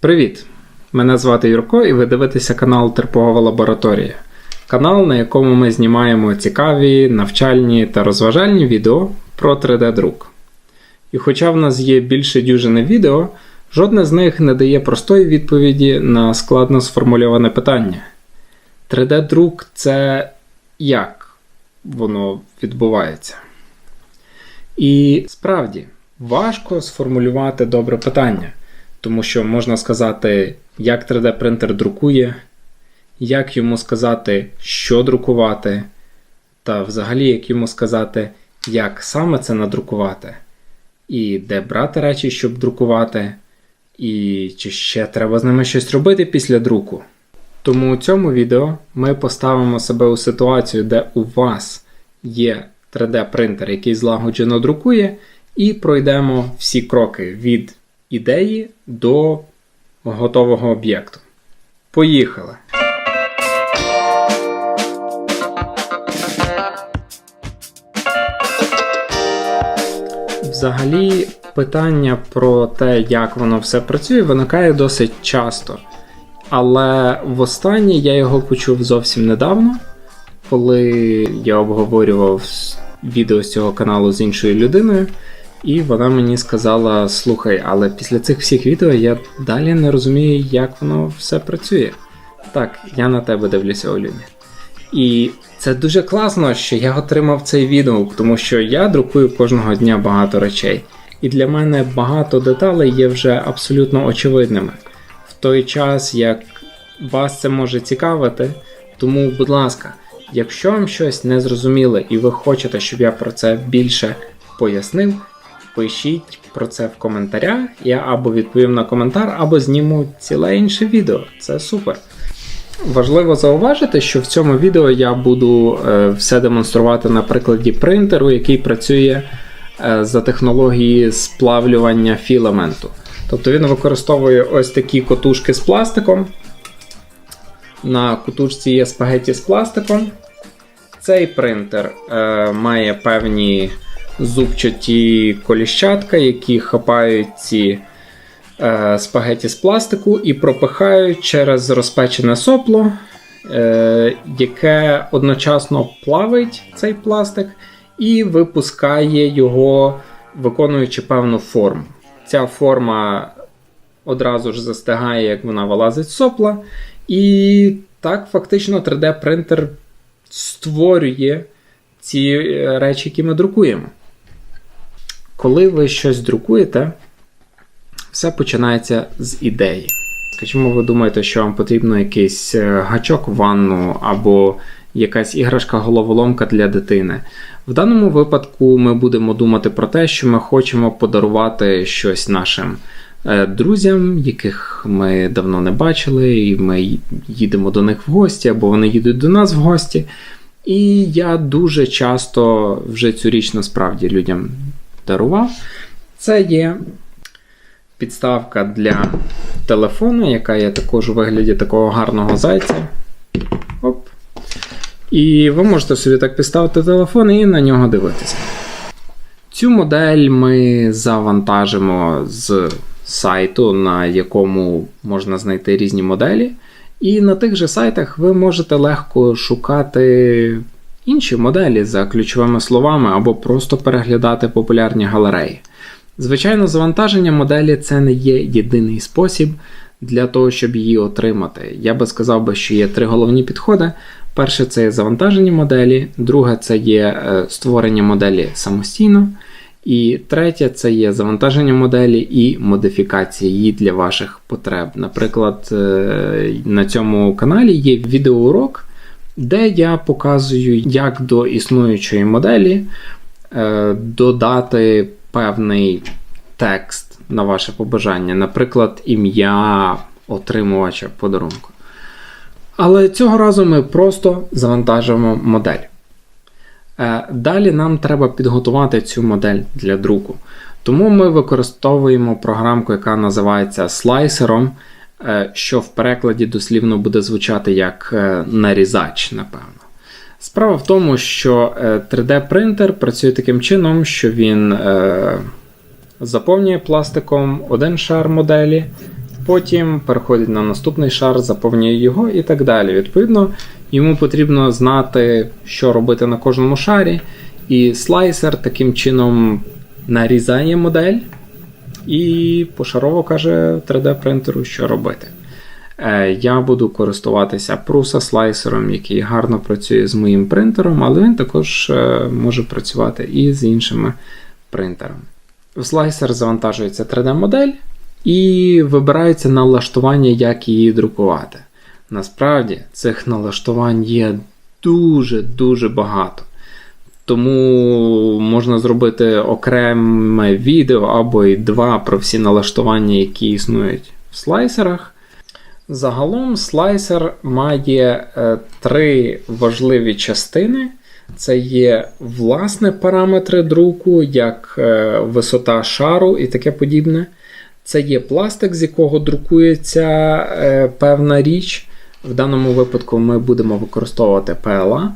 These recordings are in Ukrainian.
Привіт! Мене звати Юрко, і ви дивитеся канал Терпогова Лабораторія. Канал, на якому ми знімаємо цікаві, навчальні та розважальні відео про 3D-друк. І хоча в нас є більше дюжини відео, жодне з них не дає простої відповіді на складно сформульоване питання. 3D-друк це як воно відбувається? І справді важко сформулювати добре питання, тому що можна сказати, як 3D-принтер друкує, як йому сказати, що друкувати, та взагалі як йому сказати, як саме це надрукувати, і де брати речі, щоб друкувати, і чи ще треба з ними щось робити після друку. Тому у цьому відео ми поставимо себе у ситуацію, де у вас є 3D-принтер, який злагоджено друкує, і пройдемо всі кроки від ідеї до готового об'єкту. Поїхали! Взагалі, питання про те, як воно все працює, виникає досить часто. Але востаннє я його почув зовсім недавно, коли я обговорював відео з цього каналу з іншою людиною, і вона мені сказала: слухай, але після цих всіх відео я далі не розумію, як воно все працює. Так, я на тебе дивлюся, Олюня. І це дуже класно, що я отримав цей відгук, тому що я друкую кожного дня багато речей. І для мене багато деталей є вже абсолютно очевидними. В той час, як вас це може цікавити, тому, будь ласка, якщо вам щось не зрозуміло і ви хочете, щоб я про це більше пояснив, пишіть про це в коментарях. Я або відповім на коментар, або зніму ціле інше відео. Це супер. Важливо зауважити, що в цьому відео я буду е, все демонструвати на прикладі принтеру, який працює е, за технології сплавлювання філаменту. Тобто він використовує ось такі котушки з пластиком. На кутушці є спагеті з пластиком. Цей принтер е, має певні зубчаті коліщатка, які хапають ці е, спагеті з пластику і пропихають через розпечене сопло, е, яке одночасно плавить цей пластик і випускає його, виконуючи певну форму. Ця форма одразу ж застигає, як вона вилазить з сопла. І так, фактично, 3D-принтер створює ці е, речі, які ми друкуємо. Коли ви щось друкуєте, все починається з ідеї. Скажімо, ви думаєте, що вам потрібно якийсь е, гачок в ванну або якась іграшка-головоломка для дитини. В даному випадку ми будемо думати про те, що ми хочемо подарувати щось нашим е, друзям, яких ми давно не бачили, і ми їдемо до них в гості, або вони їдуть до нас в гості. І я дуже часто вже цю річ насправді людям дарував. Це є підставка для телефону, яка є також у вигляді такого гарного зайця. Оп. І ви можете собі так підставити телефон і на нього дивитися. Цю модель ми завантажимо з сайту, на якому можна знайти різні моделі. І на тих же сайтах ви можете легко шукати інші моделі за ключовими словами або просто переглядати популярні галереї. Звичайно, завантаження моделі це не є єдиний спосіб для того, щоб її отримати. Я би сказав, би, що є три головні підходи. Перше це є завантаження моделі, друге це є е, створення моделі самостійно. І третє це є завантаження моделі і модифікація її для ваших потреб. Наприклад, е, на цьому каналі є відеоурок, де я показую, як до існуючої моделі е, додати певний текст на ваше побажання, наприклад, ім'я отримувача подарунку. Але цього разу ми просто завантажуємо модель. Е, Далі нам треба підготувати цю модель для друку. Тому ми використовуємо програмку, яка називається слайсером, що в перекладі дослівно буде звучати як е, нарізач, напевно. Справа в тому, що е, 3D-принтер працює таким чином, що він е, заповнює пластиком один шар моделі, потім переходить на наступний шар, заповнює його і так далі. Відповідно, йому потрібно знати, що робити на кожному шарі, і слайсер таким чином нарізає модель і пошарово каже 3D принтеру, що робити. Е, Я буду користуватися Prusa слайсером, який гарно працює з моїм принтером, але він також е, може працювати і з іншими принтерами. В слайсер завантажується 3D-модель і вибирається налаштування, як її друкувати. Насправді, цих налаштувань є дуже-дуже багато. Тому можна зробити окреме відео або й два про всі налаштування, які існують в слайсерах. Загалом слайсер має е, три важливі частини. Це є власне параметри друку, як е, висота шару і таке подібне. Це є пластик, з якого друкується е, певна річ. В даному випадку ми будемо використовувати PLA.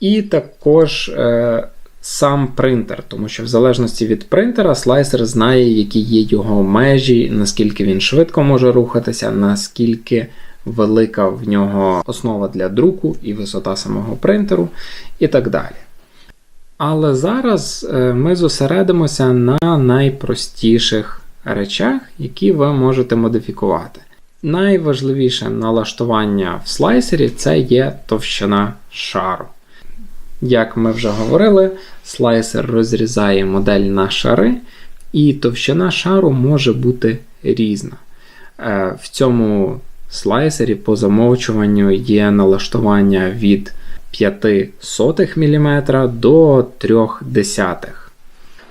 І також е, сам принтер, тому що в залежності від принтера слайсер знає, які є його межі, наскільки він швидко може рухатися, наскільки велика в нього основа для друку і висота самого принтеру, і так далі. Але зараз е, ми зосередимося на найпростіших речах, які ви можете модифікувати. Найважливіше налаштування в слайсері це є товщина шару. Як ми вже говорили, слайсер розрізає модель на шари, і товщина шару може бути різна. Е, В цьому слайсері по замовчуванню є налаштування від 0,05 мм до 0,3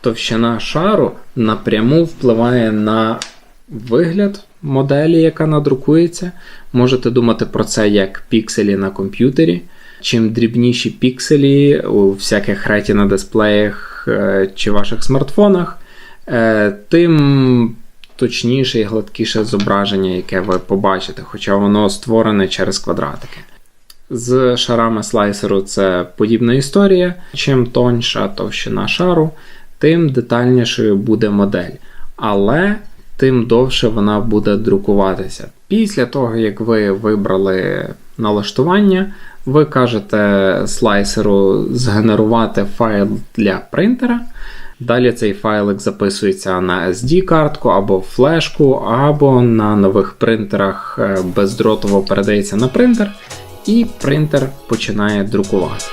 Товщина шару напряму впливає на вигляд моделі, яка надрукується. Можете думати про це як пікселі на комп'ютері. Чим дрібніші пікселі у всяких retina дисплеях е, чи ваших смартфонах, е, тим точніше і гладкіше зображення, яке ви побачите, хоча воно створене через квадратики. З шарами слайсеру це подібна історія. Чим тоньша товщина шару, тим детальнішою буде модель. Але тим довше вона буде друкуватися. Після того, як ви вибрали налаштування, ви кажете слайсеру згенерувати файл для принтера. Далі цей файлик записується на SD-картку або флешку, або на нових принтерах е, бездротово передається на принтер, і принтер починає друкувати.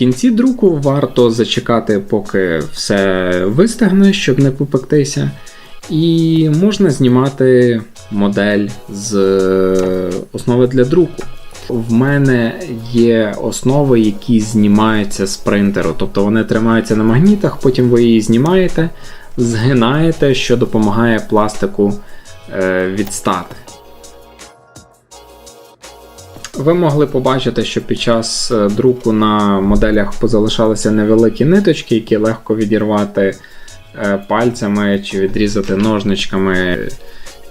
Кінці друку варто зачекати, поки все вистигне, щоб не попектися. І можна знімати модель з е, основи для друку. В мене є основи, які знімаються з принтеру. Тобто вони тримаються на магнітах, потім ви її знімаєте, згинаєте, що допомагає пластику е, відстати. Ви могли побачити, що під час е, друку на моделях позалишалися невеликі ниточки, які легко відірвати е, пальцями чи відрізати ножничками,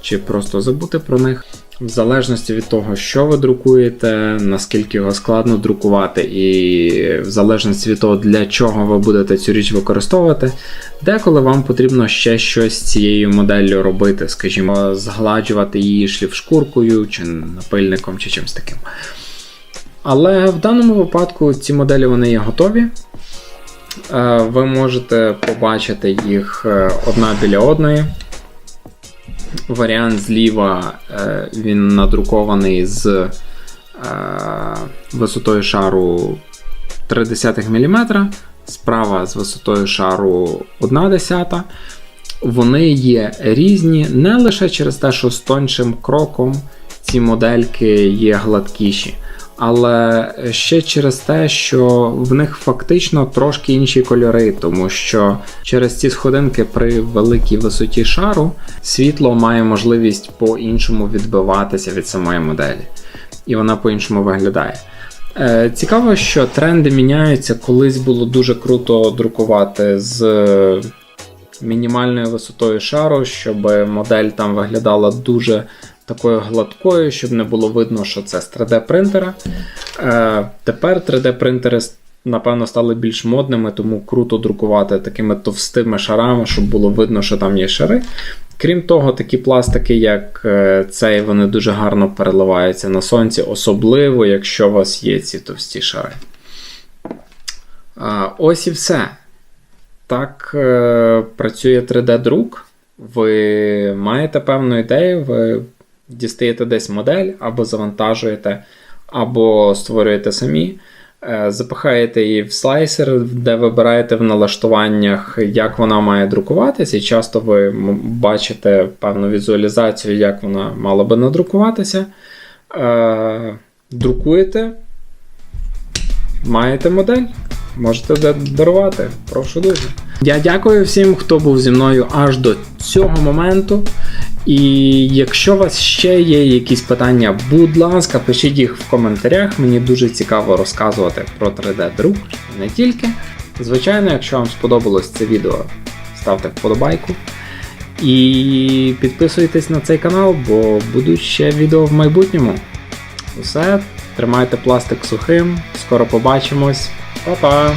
чи просто забути про них. В залежності від того, що ви друкуєте, наскільки його складно друкувати, і в залежності від того, для чого ви будете цю річ використовувати, деколи вам потрібно ще щось з цією моделлю робити, скажімо, згладжувати її шліфшкуркою, чи напильником, чи чимось таким. Але в даному випадку ці моделі вони є готові. Е, Ви можете побачити їх е, одна біля одної. Варіант зліва е, він надрукований з е, висотою шару 0,3 мм, справа з висотою шару 1 десята. Вони є різні не лише через те, що з тоншим кроком ці модельки є гладкіші, але ще через те, що в них фактично трошки інші кольори, тому що через ці сходинки при великій висоті шару світло має можливість по-іншому відбиватися від самої моделі, і вона по-іншому виглядає. Е, Цікаво, що тренди міняються. Колись було дуже круто друкувати з мінімальною висотою шару, щоб модель там виглядала дуже такою гладкою, щоб не було видно, що це з 3D принтера. Е, Тепер 3D принтери напевно стали більш модними, тому круто друкувати такими товстими шарами, щоб було видно, що там є шари. Крім того, такі пластики, як е, цей, вони дуже гарно переливаються на сонці, особливо, якщо у вас є ці товсті шари. Ось і все. Так е, працює 3D-друк. Ви маєте певну ідею, ви дістаєте десь модель, або завантажуєте, або створюєте самі. Е, Запихаєте її в слайсер, де вибираєте в налаштуваннях, як вона має друкуватися, і часто ви бачите певну візуалізацію, як вона мала би надрукуватися. Е, Друкуєте, маєте модель, можете дарувати. Прошу дуже. Я дякую всім, хто був зі мною аж до цього моменту. І якщо у вас ще є якісь питання, будь ласка, пишіть їх в коментарях. Мені дуже цікаво розказувати про 3D-друк, не тільки. Звичайно, якщо вам сподобалось це відео, ставте вподобайку. І підписуйтесь на цей канал, бо будуть ще відео в майбутньому. Усе, тримайте пластик сухим, скоро побачимось. Па-па!